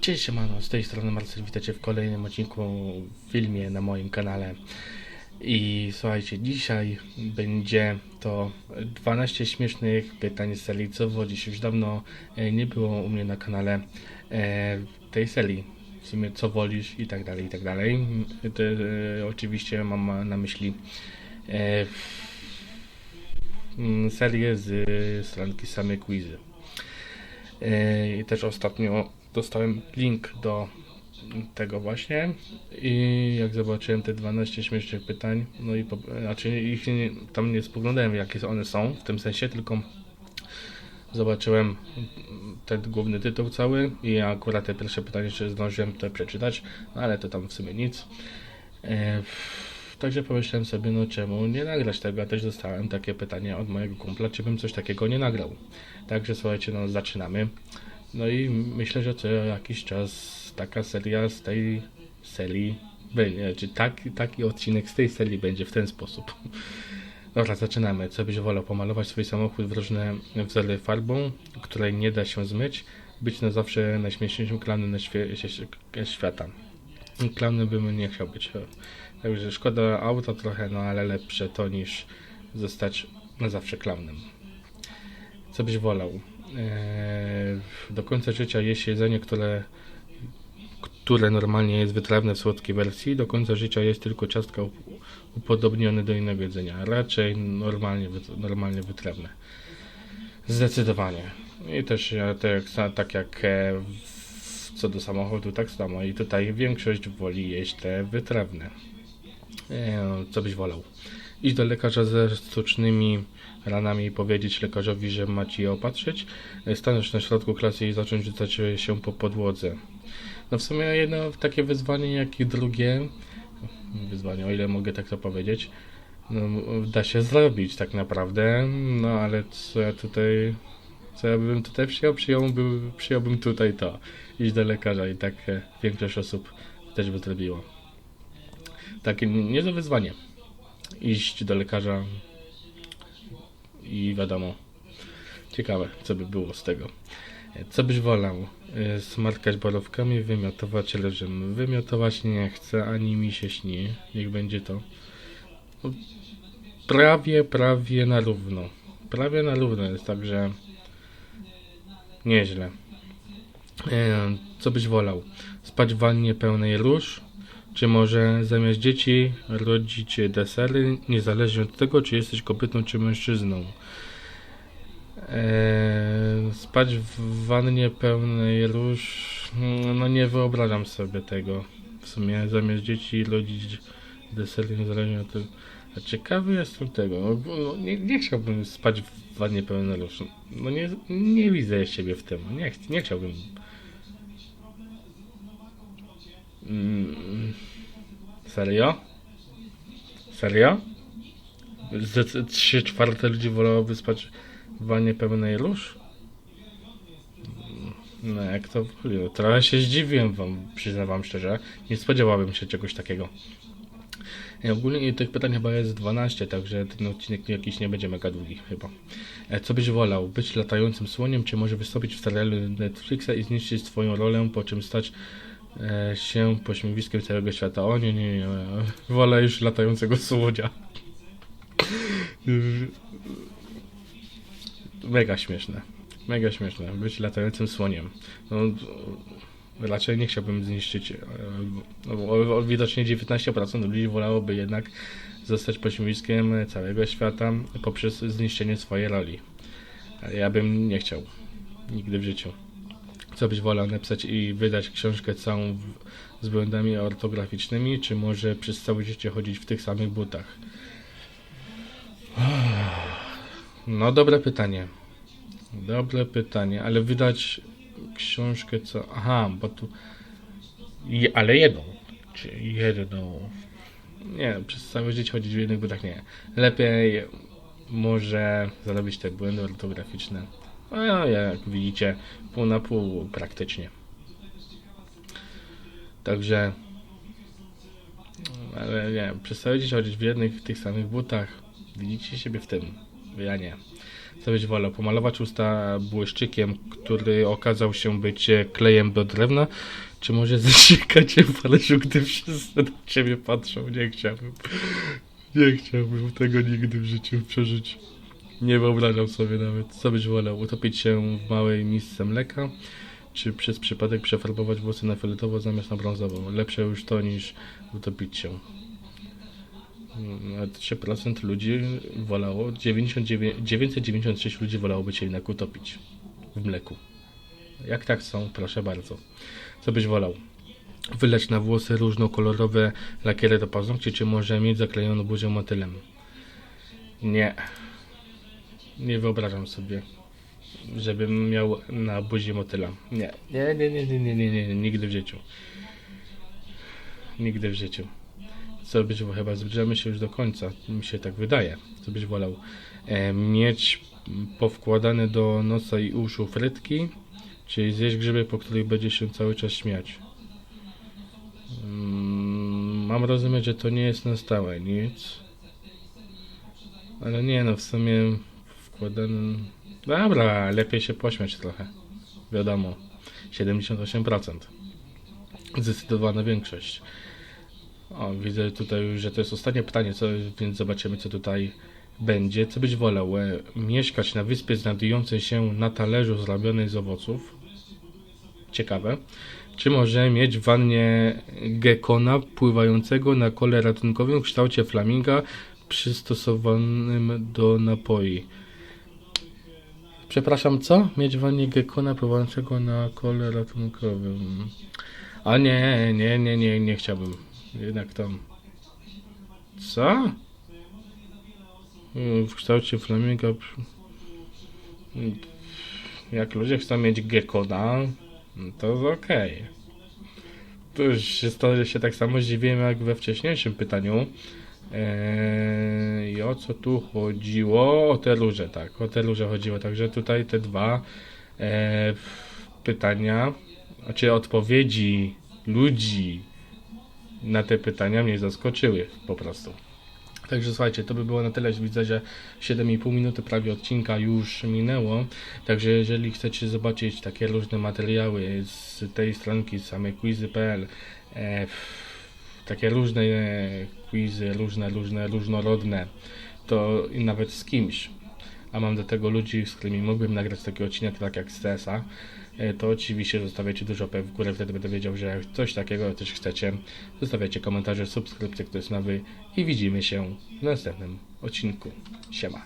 Cześć siemano, z tej strony Marcel, witajcie w kolejnym odcinku, filmie na moim kanale. I słuchajcie, dzisiaj będzie to 12 śmiesznych pytań z serii Co wodzisz? Już dawno e, nie było u mnie na kanale e, tej serii. W sumie co wolisz i tak dalej, i tak dalej. To, e, oczywiście mam na myśli mm, serię z stronki same quizy. I też ostatnio dostałem link do tego właśnie i jak zobaczyłem te 12 śmiesznych pytań, no i po, znaczy ich nie, tam nie spoglądałem jakie one są w tym sensie, tylko zobaczyłem ten główny tytuł cały i akurat te pierwsze pytanie jeszcze zdążyłem to przeczytać, no ale to tam w sumie nic. E, Także pomyślałem sobie, no czemu nie nagrać tego, a też dostałem takie pytanie od mojego kumpla, czy bym coś takiego nie nagrał. Także słuchajcie, no zaczynamy. No i myślę, że co jakiś czas taka seria z tej serii będzie, czy taki, taki odcinek z tej serii będzie w ten sposób. Dobra, zaczynamy. Co byś wolał pomalować swój samochód w różne wzory farbą, której nie da się zmyć, być na zawsze najśmieszniejszym klaunem na świe świata. Bym nie chciał być. Także szkoda auta trochę, no ale lepsze to niż zostać na zawsze klaunem. Co byś wolał? Eee, do końca życia jeść jedzenie, które, które normalnie jest wytrawne w słodkiej wersji. Do końca życia jest tylko ciastka upodobnione do innego jedzenia. Raczej normalnie, normalnie wytrawne. Zdecydowanie. I też ja tak, tak jak e, co do samochodu, tak samo. I tutaj większość woli jeść te wytrawne. Eee, co byś wolał? Iść do lekarza ze sztucznymi ranami i powiedzieć lekarzowi, że ma ci je opatrzyć, stanąć na środku klasy i zacząć rzucać się po podłodze. No w sumie jedno takie wyzwanie, jak i drugie, wyzwanie, o ile mogę tak to powiedzieć, no, da się zrobić tak naprawdę, no ale co ja tutaj, co ja bym tutaj przyjął, przyjąłbym, przyjąłbym tutaj to, iść do lekarza i tak większość osób też by zrobiło. Takie niezłe wyzwanie, iść do lekarza i wiadomo, ciekawe, co by było z tego. Co byś wolał? Smarkać balówkami, wymiotować leżem. Wymiotować nie chcę, ani mi się śni. Niech będzie to. No, prawie, prawie na równo. Prawie na równo jest, także nieźle. Co byś wolał? Spać w wannie pełnej róż? Czy może zamiast dzieci rodzić desery, niezależnie od tego, czy jesteś kobietą, czy mężczyzną? Eee, spać w wannie pełnej róż, no nie wyobrażam sobie tego. W sumie zamiast dzieci rodzić desery, niezależnie od tego. A ciekawy jestem tego. No, no, nie, nie, chciałbym spać w wannie pełnej róż. No nie, nie widzę siebie w tym. Nie, nie chciałbym. Mm, serio? Serio? Z trzy czwarte ludzi wolałoby spać w wannie pełnej róż? No jak to woli. No, trochę się zdziwiłem wam, przyznam wam szczerze. Nie spodziewałbym się czegoś takiego. I ogólnie tych pytań chyba jest 12, także ten odcinek jakiś nie będzie mega długi chyba. E, co byś wolał? Być latającym słoniem, czy może wystąpić w serialu Netflixa i zniszczyć swoją rolę, po czym stać e, się pośmiewiskiem całego świata? O nie, nie, nie. Wolę już latającego słodzia. Mega śmieszne. Mega śmieszne. Być latającym słoniem. No, raczej nie chciałbym zniszczyć. No, widocznie 19% ludzi wolałoby jednak zostać pośmiewiskiem całego świata poprzez zniszczenie swojej roli. Ja bym nie chciał. Nigdy w życiu. Co byś wolał napisać i wydać książkę całą z błędami ortograficznymi, czy może przez całe życie chodzić w tych samych butach? No, dobre pytanie. Dobre pytanie, ale wydać książkę co. Aha, bo tu. Ale jedną. Czy jedną. Nie, przez całe życie chodzić w jednych butach nie. Lepiej może zrobić te błędy ortograficzne. No, jak widzicie, pół na pół praktycznie. Także. Ale nie, życie chodzić w jednych tych samych butach. Widzicie siebie w tym. Ja nie. Co byś wolał? Pomalować usta błyszczykiem, który okazał się być e, klejem do drewna, czy może zasikać się w talerzu, gdy wszyscy na ciebie patrzą? Nie chciałbym. Nie chciałbym tego nigdy w życiu przeżyć. Nie wyobrażam sobie nawet. Co byś wolał? Utopić się w małej misce mleka, czy przez przypadek przefarbować włosy na fioletowo zamiast na brązowo? Lepsze już to niż utopić się. Mm, a 3% ludzi wolało, 99, 996 ludzi wolałoby się jednak utopić w mleku. Jak tak są, proszę bardzo. Co byś wolał? Wyleć na włosy różnokolorowe lakiery do paznokci, czy może mieć zaklejoną buzię motylem? Nie. Nie wyobrażam sobie, żebym miał na buzi motyla. Nie. Nie, nie, nie, nie, nie, nie, nie, nigdy w życiu. Nigdy w życiu. Co byś wolał? Chyba zbliżamy się już do końca, mi się tak wydaje. Co byś wolał? E, mieć powkładane do nosa i uszu frytki, czy zjeść grzyby, po których będzie się cały czas śmiać? Mm, Mam rozumieć, że to nie jest na stałe nic. Ale nie no, w sumie Dobra, lepiej się pośmiać trochę. Wiadomo. 78%. Zdecydowana większość. O, widzę tutaj że to jest ostatnie pytanie, co, więc zobaczymy, co tutaj będzie. Co byś wolał? E, mieszkać na wyspie znajdującej się na talerzu zrobionej z owoców? Ciekawe. Czy może mieć w wannie gekona pływającego na kole ratunkowym w kształcie flaminga przystosowanym do napoi? Przepraszam, co? Mieć wannie gekona pływającego na kole ratunkowym. A nie, nie, nie, nie, nie chciałbym. Jednak tam. Co? W kształcie flaminga. Jak ludzie chcą mieć gekona, to okej. Tu już się, to się tak samo zdziwiłem jak we wcześniejszym pytaniu. Eee, I o co tu chodziło? O te róże, tak. O te róże chodziło. Także tutaj te dwa e, pytania, znaczy odpowiedzi ludzi na te pytania mnie zaskoczyły po prostu. Także słuchajcie, to by było na tyle. Widzę, że 7,5 minuty prawie odcinka już minęło. Także jeżeli chcecie zobaczyć takie różne materiały z tej stronki samej quizy.pl, e, takie różne e, quizy, różne, różne, różnorodne, to nawet z kimś, a mam do tego ludzi, z którymi mógłbym nagrać taki odcinek, tak jak z TESA, e, to oczywiście zostawiacie dużo łapek w górę, wtedy będę wiedział, że coś takiego też chcecie. Zostawiacie komentarze, subskrypcje, kto jest nowy i widzimy się w następnym odcinku. Siema.